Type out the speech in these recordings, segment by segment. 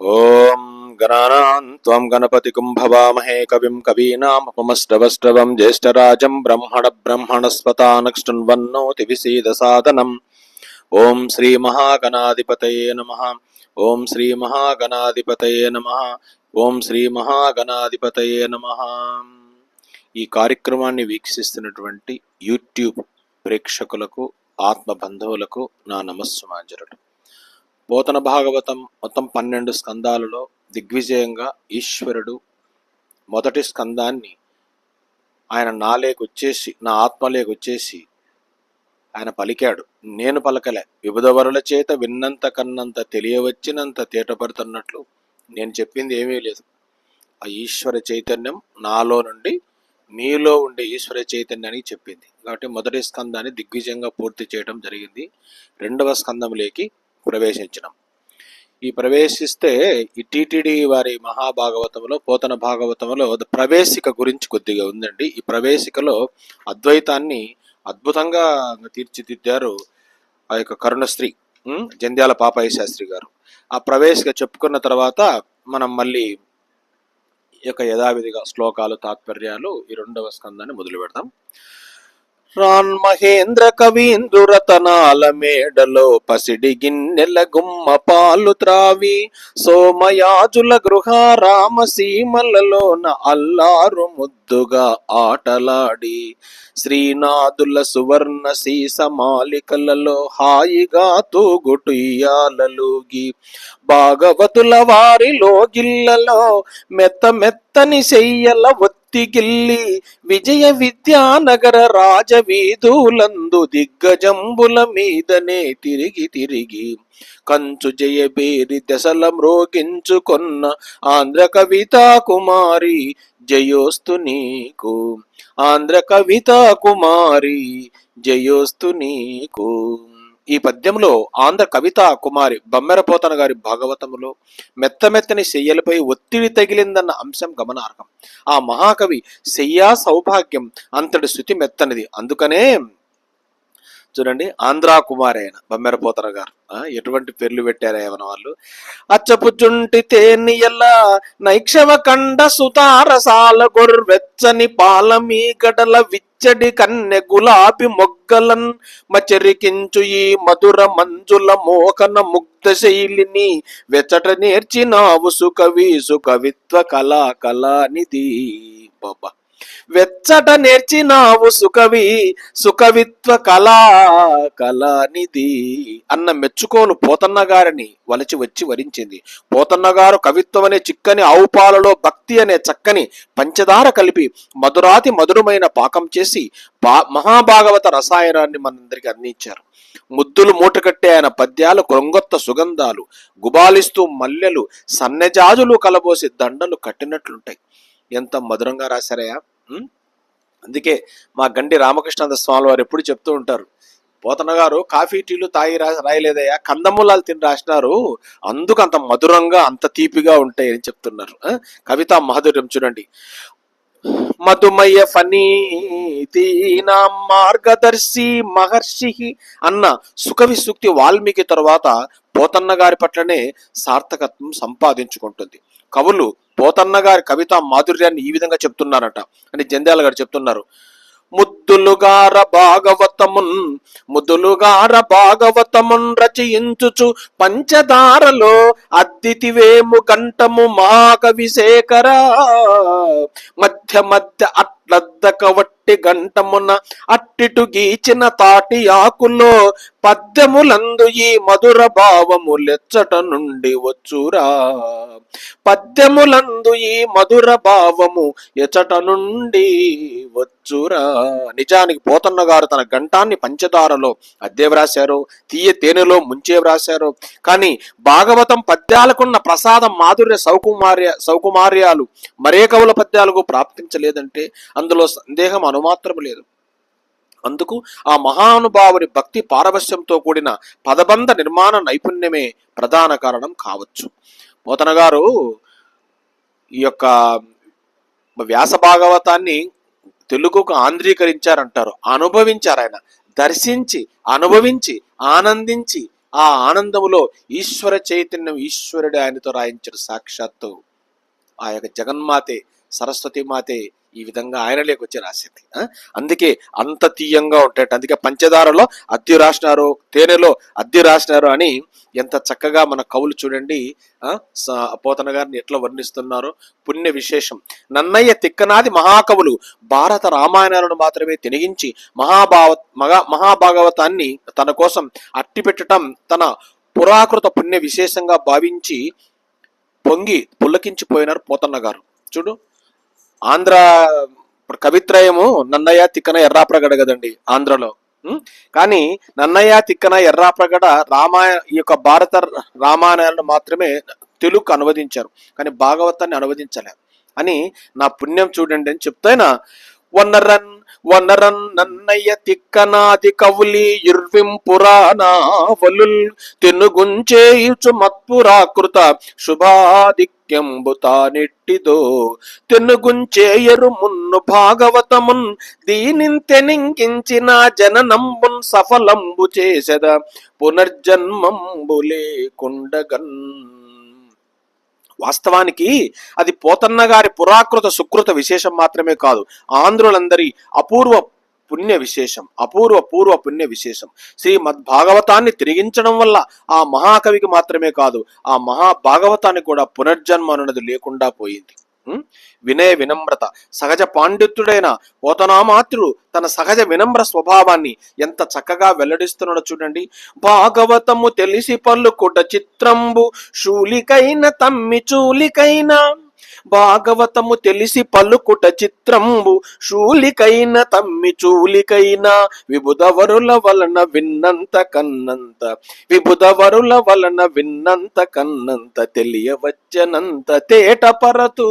ఓం గణానాం గణపతి కుంభవామహే కవిం కవీనామపమశ్రవశ్రవం జ్యేష్ఠరాజం బ్రహ్మణ బ్రహ్మణస్వతానక్షృణ్వన్నోతి విసీద సాదనం. ఓం శ్రీ మహాగణాధిపతయే నమ. ఓం శ్రీ మహాగణాధిపతయే నమ. ఓం శ్రీ మహాగణాధిపతయే నమ. ఈ కార్యక్రమాన్ని వీక్షిస్తున్నటువంటి యూట్యూబ్ ప్రేక్షకులకు ఆత్మ బంధువులకు నా నమస్సుమాంజరుడు పోతన భాగవతం మొత్తం పన్నెండు స్కందాలలో దిగ్విజయంగా ఈశ్వరుడు మొదటి స్కందాన్ని ఆయన నాలేకొచ్చేసి నా ఆత్మలేకొచ్చేసి ఆయన పలికాడు. నేను పలకలే. విబుధవరుల చేత విన్నంత కన్నంత తెలియవచ్చినంత తేటపడుతున్నట్లు నేను చెప్పింది ఏమీ లేదు. ఆ ఈశ్వర చైతన్యం నాలో నుండి నీలో ఉండే ఈశ్వర చైతన్యానికి చెప్పింది. కాబట్టి మొదటి స్కందాన్ని దిగ్విజయంగా పూర్తి చేయడం జరిగింది. రెండవ స్కందంలోకి ప్రవేశించినాం. ఈ ప్రవేశిస్తే ఈ టీటీడీ వారి మహాభాగవతంలో పోతన భాగవతంలో ప్రవేశిక గురించి కొద్దిగా ఉందండి. ఈ ప్రవేశికలో అద్వైతాన్ని అద్భుతంగా తీర్చిదిద్దారు ఆ యొక్క కరుణశ్రీ జంధ్యాల పాపయ్య శాస్త్రి గారు. ఆ ప్రవేశిక చెప్పుకున్న తర్వాత మనం మళ్ళీ ఈ యొక్క యథావిధిగా శ్లోకాలు తాత్పర్యాలు ఈ రెండవ స్కందాన్ని మొదలు పెడతాం రాన్ మహేంద్ర కవీందురతనాల మేడలో పసిడి గిన్నెల గుమ్మ పాలు త్రావి సోమయాజుల గృహ రామసీమలలోన అల్లారు ముద్దుగా ఆటలాడి శ్రీనాథుల సువర్ణ సీసమాలికలలో హాయిగా తూగుటుయ్యాలలుగి భాగవతుల వారిలో గిల్లలో మెత్త మెత్తని శయ్యల గిల్లి విజయ విద్యానగర రాజవీధులందు దిగ్గజంబుల మీదనే తిరిగి తిరిగి. కంచు జయబేరి దశల మ్రోగించుకొన్న ఆంధ్ర కవితా కుమారి జయోస్తు నీకు. ఆంధ్ర కవితా కుమారి జయోస్తు నీకు. ఈ పద్యంలో ఆంధ్ర కవిత కుమారి బమ్మెరపోతన గారి భాగవతములో మెత్త మెత్తని శయ్యలపై ఒత్తిడి తగిలిందన్న అంశం గమనార్హం. ఆ మహాకవి శయ్యా సౌభాగ్యం అంతటి శృతి మెత్తనిది. అందుకనే చూడండి ఆంధ్రా కుమారి ఆయన గారు. ఆ, ఎటువంటి పేర్లు పెట్టారు ఏమన్న వాళ్ళు? అచ్చపుచుంటి తేనియల నైక్షవ కండ సుతారసాల గొర్రెచ్చని పాలమీ గడల విచ్చడి కన్నె గులాబి మొగ్గలన్ మచరికించు ఈ మధుర మంజుల మోకన ముగ్ధ శైలిని వెచ్చట నేర్చినావు సుకవి సుకవిత్వ కళా కళానిధి. బాబా వెచ్చట నేర్చినావు సుకవి సుకవిత్వ కళా కళానిధి. అన్న మెచ్చుకోను పోతన్న గారిని వలచి వచ్చి వరించింది. పోతన్న గారు కవిత్వం అనే చిక్కని ఆవు పాలలో భక్తి అనే చక్కని పంచదార కలిపి మధురాతి మధురమైన పాకం చేసి బా మహాభాగవత రసాయనాన్ని మనందరికి అందించారు. ముద్దులు మూటకట్టే ఆయన పద్యాలు క్రొంగొత్త సుగంధాలు. గుబాలిస్తూ మల్లెలు సన్నజాజులు కలబోసి దండలు కట్టినట్లుంటాయి. ఎంత మధురంగా రాశారయ్యా! అందుకే మా గండి రామకృష్ణానంద స్వామి వారు ఎప్పుడు చెప్తూ ఉంటారు పోతన గారు కాఫీ టీలు తాగి రా రాయలేదయ్యా కందమూలాలు తిని రాసినారు అందుకు అంత మధురంగా అంత తీపిగా ఉంటాయని చెప్తున్నారు. కవిత మాధుర్యం చూడండి. మధుమయ ఫనీనా మార్గదర్శి మహర్షి అన్న సుఖవి సూక్తి వాల్మీకి తర్వాత పోతన్న గారి పట్లనే సార్థకత్వం సంపాదించుకుంటుంది. కవులు పోతన్న గారి కవితా మాధుర్యాన్ని ఈ విధంగా చెప్తున్నారట. అని జంధ్యాల గారు చెప్తున్నారు. ముద్దులుగార భాగవతమున్ ముద్దులుగార భాగవతమున్ రచయించుచు పంచదారలో అద్దితివేము కంఠము మహాకవి శేఖర మధ్య మధ్య అట్ వట్టి గంటమున అట్టిటు గీచిన తాటి ఆకులో పద్యములందు ఈ మధుర భావము లెచ్చట నుండి వచ్చురా. పద్యములందు ఈ మధుర భావము ఎచట నుండి వచ్చురా. నిజానికి పోతన్న గారు తన గంటాన్ని పంచదారలో అద్దె వ్రాశారు తీయ తేనెలో ముంచే వ్రాశారు. కానీ భాగవతం పద్యాలకున్న ప్రసాదం మాధుర్య సౌకుమార్య సౌకుమార్యాలు మరే కవుల పద్యాలకు ప్రాప్తించలేదంటే అందులో సందేహం అనుమాత్రము లేదు. అందుకు ఆ మహానుభావుని భక్తి పారవశ్యంతో కూడిన పదబంధ నిర్మాణ నైపుణ్యమే ప్రధాన కారణం కావచ్చు. పోతన గారు ఈ యొక్క వ్యాస భాగవతాన్ని తెలుగుకు ఆంధ్రీకరించారంటారు. అనుభవించారు ఆయన. దర్శించి అనుభవించి ఆనందించి ఆ ఆనందములో ఈశ్వర చైతన్యం ఈశ్వరుడు ఆయనతో రాయించాడు. సాక్షాత్తు ఆ యొక్క జగన్మాతే సరస్వతి మాతే ఈ విధంగా ఆయనలోకి వచ్చి రాసింది అందుకే అంత తీయంగా ఉంటాయి అందుకే పంచదారలో అద్దె రాసినారు తేనెలో అద్దె రాసినారు అని ఎంత చక్కగా మన కవులు చూడండి స- పోతన గారిని ఎట్లా వర్ణిస్తున్నారు? పుణ్య విశేషం. నన్నయ్య తిక్కనాది మహాకవులు భారత రామాయణాలను మాత్రమే తినిగించి మహాభావ మగా మహాభాగవతాన్ని తన కోసం అట్టిపెట్టడం తన పురాకృత పుణ్య విశేషంగా భావించి పొంగి పుల్లకించిపోయినారు పోతన్న గారు. చూడు ఆంధ్ర కవిత్రయము నన్నయ్య తిక్కన ఎర్రాప్రగడ కదండి ఆంధ్రలో. కానీ నన్నయ్య తిక్కన ఎర్రాప్రగడ రామాయణ ఈ యొక్క భారత రామాయణాలను మాత్రమే తెలుగు అనువదించారు. కానీ భాగవతాన్ని అనువదించలే అని నా పుణ్యం చూడండి అని చెప్తాయినా? వన్నరన్ వనరన్ నన్నయ్య తిక్కనాది కవులి ఇర్విం పురాణావలుల్ తెనుగుంచేయుచు మత్పురాకృత శుభాధిక్యంబు తానెట్టిదో తెనుగుంచేయరు మున్ను భాగవతమున్ దీనింతెనింకించిన జననంబున్ సఫలంబు చేసెద పునర్జన్మంబు లేకుండగన్. వాస్తవానికి అది పోతన్న గారి పురాకృత సుకృత విశేషం మాత్రమే కాదు. ఆంధ్రులందరి అపూర్వ పుణ్య విశేషం అపూర్వ పూర్వ పుణ్య విశేషం. శ్రీ మద్భాగవతాన్ని తిరిగించడం వల్ల ఆ మహాకవికి మాత్రమే కాదు ఆ మహాభాగవతానికి కూడా పునర్జన్మ అన్నది లేకుండా పోయింది. వినయ వినమ్రత. సహజ పాండిత్యుడైన పోతనామాత్రుడు తన సహజ వినమ్ర స్వభావాన్ని ఎంత చక్కగా వెల్లడిస్తున్నాడో చూడండి. భాగవతము తెలిసి పలుకుట చిత్రంబు శూలికైన తమ్మి చూలికైనా భాగవతము తెలిసి పలుకుట చిత్రంబు. శూలికైన తమ్మి చూలికైన విబుధవరుల వలన విన్నంత కన్నంత. విబుధవరుల వలన విన్నంత కన్నంత తెలియవచ్చనంత తేట పరతూ.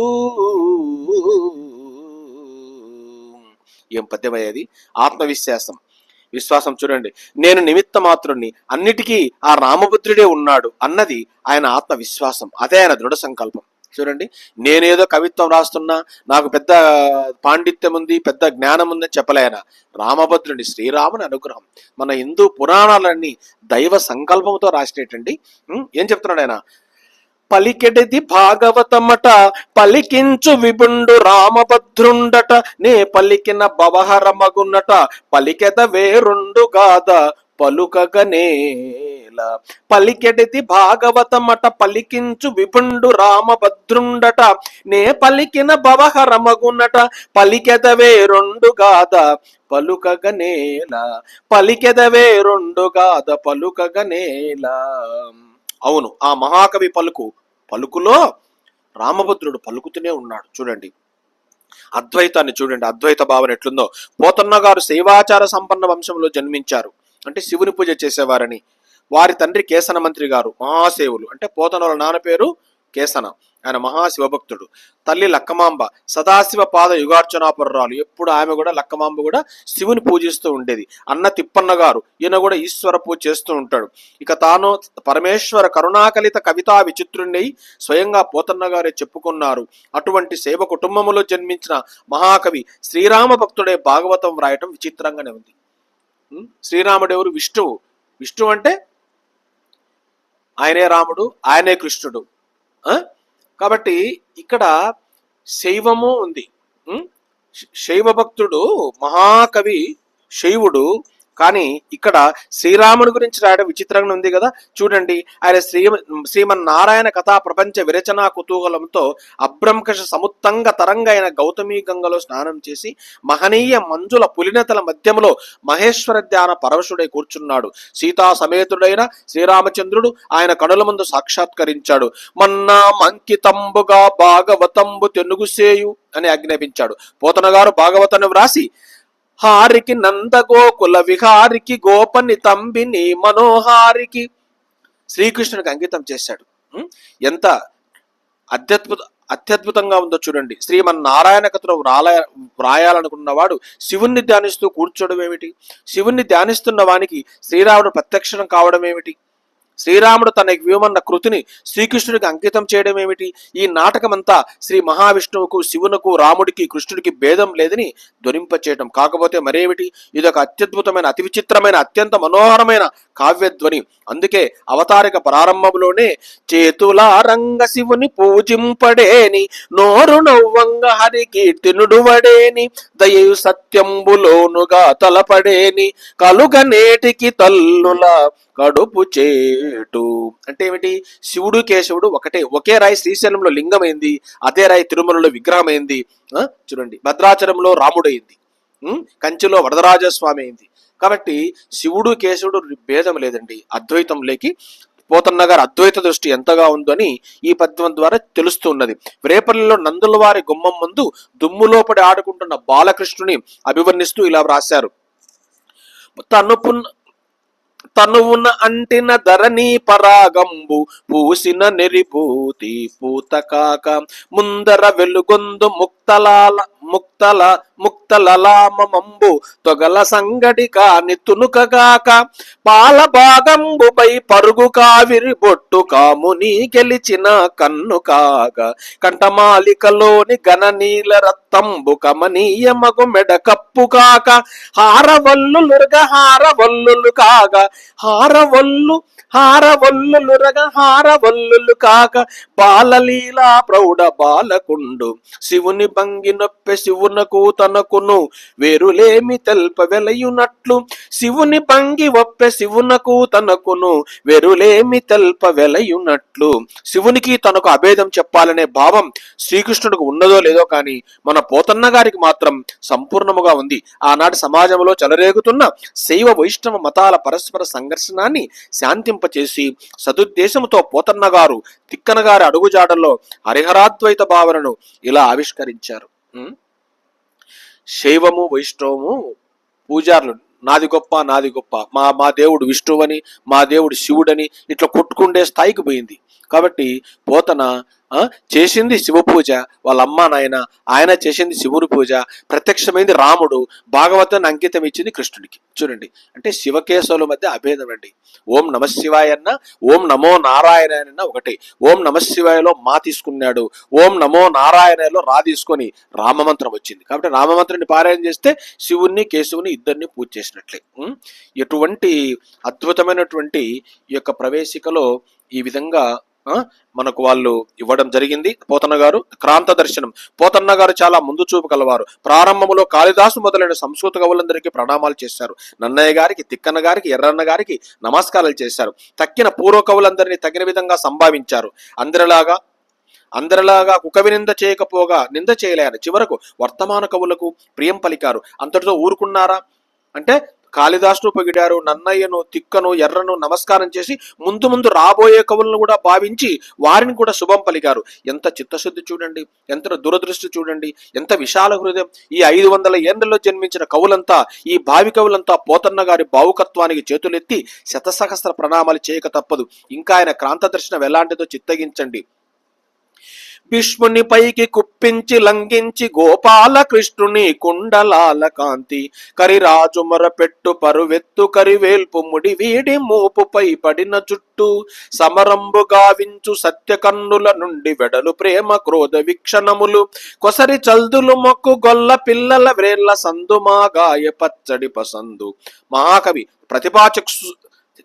ఏం పద్యమయ్యేది ఆత్మవిశ్వాసం. విశ్వాసం చూడండి. నేను నిమిత్త మాత్రుణ్ణి అన్నిటికీ ఆ రామపుత్రుడే ఉన్నాడు అన్నది ఆయన ఆత్మవిశ్వాసం. అదే ఆయన దృఢ సంకల్పం. చూడండి. నేనేదో కవిత్వం రాస్తున్నా నాకు పెద్ద పాండిత్యం ఉంది పెద్ద జ్ఞానం ఉందని చెప్పలేన? రామభద్రుడి శ్రీరాముని అనుగ్రహం. మన హిందూ పురాణాలన్నీ దైవ సంకల్పంతో రాసినటువంటి ఏం చెప్తున్నాడు ఆయన? పలికెడిది భాగవతమట పలికించు విపుండు రామభద్రుండట నే పలికిన భవహర మగునట పలికెద వేరుండు గాద పలికెడితి భాగవతమట పలికించు విపుండు రామభద్రుండట. నే పలికిన భవహరమగునట. పలికెదవే రెండు గాద పలుకగనేల పలికెదవే రెండు గాద పలుకగనేల అవును ఆ మహాకవి పలుకు పలుకులో రామభద్రుడు పలుకుతూనే ఉన్నాడు. చూడండి. అద్వైతాన్ని చూడండి. అద్వైత భావన ఎట్లుందో. పోతన్న గారు శైవాచార సంపన్న వంశంలో జన్మించారు. అంటే శివుని పూజ చేసేవారని. వారి తండ్రి కేసన మంత్రి గారు మహాసేవులు. అంటే పోతనోల నాన్న పేరు కేసన. ఆయన మహాశివభక్తుడు. తల్లి లక్కమాంబ సదాశివ పాద యుగార్చనాపురాలు ఎప్పుడు ఆమె కూడా లక్కమాంబ కూడా శివుని పూజిస్తూ ఉండేది. అన్న తిప్పన్న గారు ఈయన కూడా ఈశ్వర పూజ చేస్తూ ఉంటాడు. ఇక తాను పరమేశ్వర కరుణాకలిత కవితా విచిత్రుణ్ణి స్వయంగా పోతన్న గారే చెప్పుకున్నారు. అటువంటి శైవ కుటుంబములో జన్మించిన మహాకవి శ్రీరామ భక్తుడే భాగవతం వ్రాయటం విచిత్రంగానే ఉంది. శ్రీరాముడెవరు విష్ణువు. విష్ణువు అంటే ఆయనే రాముడు ఆయనే కృష్ణుడు. కాబట్టి ఇక్కడ శైవము ఉంది. శైవ భక్తుడు మహాకవి శైవుడు కానీ ఇక్కడ శ్రీరాముడి గురించి రాయడం విచిత్రంగా ఉంది కదా. చూడండి ఆయన శ్రీ శ్రీమన్నారాయణ కథా ప్రపంచ విరచనా కుతూహలంతో అబ్రంకష సముత్తంగ తరంగ అయిన గౌతమి గంగలో స్నానం చేసి మహనీయ మంజుల పులినతల మధ్యములో మహేశ్వర ధ్యాన పరవశుడై కూర్చున్నాడు. సీతా సమేతుడైన శ్రీరామచంద్రుడు ఆయన కనుల ముందు సాక్షాత్కరించాడు. మన్నా మంకితంబుగా భాగవతంబు తెనుగుసేయు అని ఆజ్ఞాపించాడు. పోతన గారు భాగవతాన్ని వ్రాసి హారికి నందగోకుల విహారికి గోపని తంబిని మనోహారికి. శ్రీకృష్ణునికి అంకితం చేశాడు. ఎంత అత్యద్భుత అత్యద్భుతంగా ఉందో చూడండి. శ్రీమన్నారాయణ కథలో వ్రాల వ్రాయాలనుకున్నవాడు శివుణ్ణి ధ్యానిస్తూ కూర్చోవడం ఏమిటి శివుణ్ణి ధ్యానిస్తున్న వానికి శ్రీరాముడు ప్రత్యక్షం కావడం ఏమిటి శ్రీరాముడు తన వ్యూమన్న కృతిని శ్రీకృష్ణుడికి అంకితం చేయడం ఏమిటి? ఈ నాటకమంతా శ్రీ మహావిష్ణువుకు శివునకు రాముడికి కృష్ణుడికి భేదం లేదని ధ్వనింపచేయటం. కాకపోతే మరేమిటి? ఇది ఒక అత్యద్భుతమైన అతి విచిత్రమైన అత్యంత మనోహరమైన కావ్యధ్వని. అందుకే అవతారిక ప్రారంభంలోనే చేతుల రంగ శివుని పూజింపడేని నోరు నవ్వంగ హరి కీర్తినుడు వడేని దయయు సత్యంబులోనుగా తలపడేని కలుగ నేటికి తల్లుల కడుపు చేటు. అంటే ఏమిటి? శివుడు కేశవుడు ఒకటే ఒకే రాయి శ్రీశైలంలో లింగమైంది అదే రాయి తిరుమలలో విగ్రహమైంది. చూడండి. భద్రాచలంలో రాముడైంది. ఉం? కంచిలో వరదరాజస్వామి అయింది. కాబట్టి శివుడు కేశవుడు భేదం లేదండి. అద్వైతం లేకి పోతన్న గారు అద్వైత దృష్టి ఎంతగా ఉందని ఈ పద్యం ద్వారా తెలుస్తున్నది రేపల్లిలో నందులవారి గుమ్మం ముందు దుమ్ములోపడి ఆడుకుంటున్న బాలకృష్ణుని అభివర్ణిస్తూ ఇలా వ్రాశారు. తను తనువున అంటిన ధరణి పరాగంబు పూసిన నెరిభూతి పూతకాక ముందర వెలుగొందు ముక్తలాల ముక్తల ముక్తలలామంబు తొగల సంగటి కాని తునుకగాక పాల భాగంబుపై పరుగు కావిరి బొట్టు కాముని గెలిచిన కన్ను కాక కంఠమాలికలోని గణనీల రత్తంబు కమనీయ మగు మెడ కప్పు కాక హారవల్లులురగ హారవల్లులు కాగా. హారవల్లు హారవల్లులురగ హారవల్లులు కాక. బాలలీలా ప్రౌఢ బాలకుండు శివుని భంగి నొప్పె శివునకు తనకును. వేరులేమి తెల్ప వెలయునట్లు శివుని భంగి ఒప్పె శివునకు తనకును. వెరులేమి తెల్ప వెలయునట్లు శివునికి తనకు అభేదం చెప్పాలనే భావం శ్రీకృష్ణుడికి ఉన్నదో లేదో కానీ మన పోతన్న గారికి మాత్రం సంపూర్ణముగా ఉంది. ఆనాటి సమాజంలో చెలరేగుతున్న శైవ వైష్ణవ మతాల పరస్పర సంఘర్షణాన్ని శాంతింపచేసి సదుద్దేశంతో పోతన్న గారు తిక్కన గారి అడుగుజాడల్లో హరిహరాద్వైత భావనను ఇలా ఆవిష్కరించారు. ఇచ్చారు శైవము వైష్ణవము పూజారులు నాది గొప్ప నాది గొప్ప. మా మా దేవుడు విష్ణువని మా దేవుడు శివుడని ఇట్లా కొట్టుకుండే స్థాయికి పోయింది. కాబట్టి పోతన చేసింది శివ పూజ వాళ్ళ అమ్మ నాయన ఆయన చేసింది శివుని పూజ. ప్రత్యక్షమైంది రాముడు. భాగవతాన్ని అంకితం ఇచ్చింది కృష్ణుడికి. చూడండి. అంటే శివకేశవుల మధ్య అభేదం అండి. ఓం నమ అన్న ఓం నమో నారాయణ అన్న ఒకటి. ఓం నమ శివాయలో మా తీసుకున్నాడు. ఓం నమో నారాయణలో రా తీసుకొని రామమంత్రం వచ్చింది. కాబట్టి రామమంత్రాన్ని పారాయణ చేస్తే శివుణ్ణి కేశవుని ఇద్దరిని పూజ చేసినట్లే. ఎటువంటి అద్భుతమైనటువంటి ఈ యొక్క ప్రవేశికలో ఈ విధంగా మనకు వాళ్ళు ఇవ్వడం జరిగింది. పోతన్న గారు క్రాంత దర్శనం. పోతన్న గారు చాలా ముందు చూపు కలవారు ప్రారంభంలో కాళిదాసు మొదలైన సంస్కృత కవులందరికీ ప్రణామాలు చేశారు. నన్నయ్య గారికి తిక్కన్న గారికి ఎర్రన్న గారికి నమస్కారాలు చేశారు. తక్కిన పూర్వ కవులందరినీ తగిన విధంగా సంభావించారు. అందరిలాగా అందరిలాగా కుకవి నింద చేయకపోగా నింద చేయలేరు చివరకు వర్తమాన కవులకు ప్రియం పలికారు. అంతటితో ఊరుకున్నారా? అంటే కాళిదాసును పొగిడారు నన్నయ్యను తిక్కను ఎర్రను నమస్కారం చేసి ముందు ముందు రాబోయే కవులను కూడా భావించి వారిని కూడా శుభం పలికారు. ఎంత చిత్తశుద్ధి చూడండి ఎంత దురదృష్టి చూడండి ఎంత విశాల హృదయం. ఈ ఐదు వందల ఏండ్లలో జన్మించిన కవులంతా ఈ భావి కవులంతా పోతన్న గారి భావుకత్వానికి చేతులెత్తి శతసహస్ర ప్రణామాలు చేయక తప్పదు. ఇంకా ఆయన క్రాంతదర్శనం ఎలాంటిదో చిత్తగించండి. భీష్ముని పైకి కుప్పించి లంఘించి గోపాల కృష్ణుని కుండలాల కాంతి. కరిరాజు మొరపెట్టు పరువెత్తు కరివేల్పు ముడి వీడి మూపుపై పడిన జుట్టు. సమరంబు గావించు సత్య కన్నుల నుండి వెడలు ప్రేమ క్రోధ వీక్షణములు. కొసరి చల్దులు మొక్కు గొల్ల పిల్లల వ్రేళ్ళ సందుమాగాయ పచ్చడి పసందు. మహాకవి ప్రతిభాచక్షు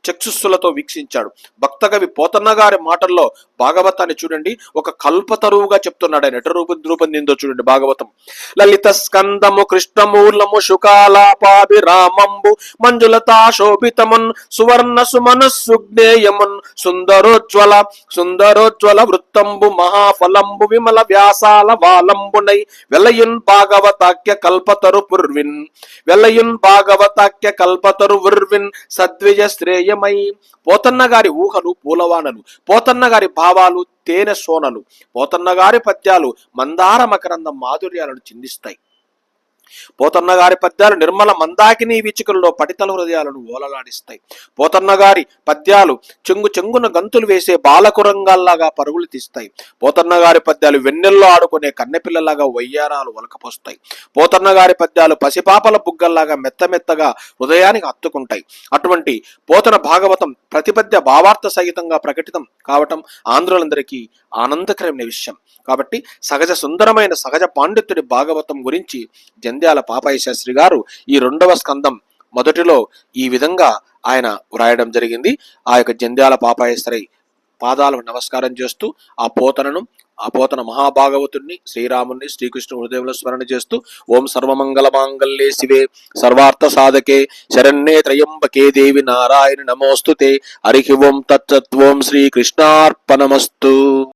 చక్షుస్సులతో వీక్షించాడు. భక్తకవి పోతన్న గారి మాటల్లో భాగవతాన్ని చూడండి. ఒక కల్పతరువుగా చెప్తున్నాడు ఆయన. ఎట రూపం రూపొందిందో చూడండి భాగవతం. లలిత స్కందము కృష్ణమూలము శుకాలాపాభిరామంబు మంజులతా శోభితమున్ సువర్ణ సుమను సుజ్ఞేయమున్ సుందరోజ్వల సుందరోజ్వల వృత్తంబు మహాఫలంబు విమల వ్యాసాల వాలంబునై వెలయున్ భాగవతాఖ్య కల్పతరు పుర్విన్ వెలయున్ భాగవతాఖ్య కల్పతరు ఉర్విన్ సద్విజ శ్రేయమై పోతన్న గారి ఊహలు పూలవానలు పోతన్న గారి భావాలు తేనె సోనలు పోతన్న గారి పద్యాలు మందార మకరంద మాధుర్యాలను చిందిస్తాయి. పోతన్న గారి పద్యాలు నిర్మల మందాకిని వీచికల్లో పటితల హృదయాలను ఓలలాడిస్తాయి. పోతన్న గారి పద్యాలు చెంగు చెంగున గంతులు వేసే బాలకురంగాల్లాగా పరుగులు తీస్తాయి. పోతన్న గారి పద్యాలు వెన్నెల్లో ఆడుకునే కన్నెపిల్లలాగా వయ్యారాలు ఒలకపోస్తాయి. పోతన్న గారి పద్యాలు పసిపాపల బుగ్గల్లాగా మెత్తమెత్తగా హృదయానికి హత్తుకుంటాయి అటువంటి పోతన భాగవతం ప్రతిపద్య భావార్థ సహితంగా ప్రకటితం కావటం ఆంధ్రులందరికీ ఆనందకరమైన విషయం. కాబట్టి సహజ సుందరమైన సహజ పాండిత్యుడి భాగవతం గురించి నంద్యాల పాపయ్య శాస్త్రి గారు ఈ రెండవ స్కందం మొదటిలో ఈ విధంగా ఆయన వ్రాయడం జరిగింది. ఆ యొక్క జంధ్యాల పాపాయశ్రీ పాదాలకు నమస్కారం చేస్తూ ఆ పోతనను ఆ పోతన మహాభాగవతుణ్ణి శ్రీరాముణ్ణి శ్రీకృష్ణ హృదయంలో స్మరణ చేస్తూ ఓం సర్వమంగళ మాంగళ్యే శివే సర్వార్థ సాధకే శరణ్యే త్రయంబకే దేవి నారాయణ నమోస్తుతే హరి ఓం తత్సత్వం శ్రీకృష్ణార్పణమస్తు.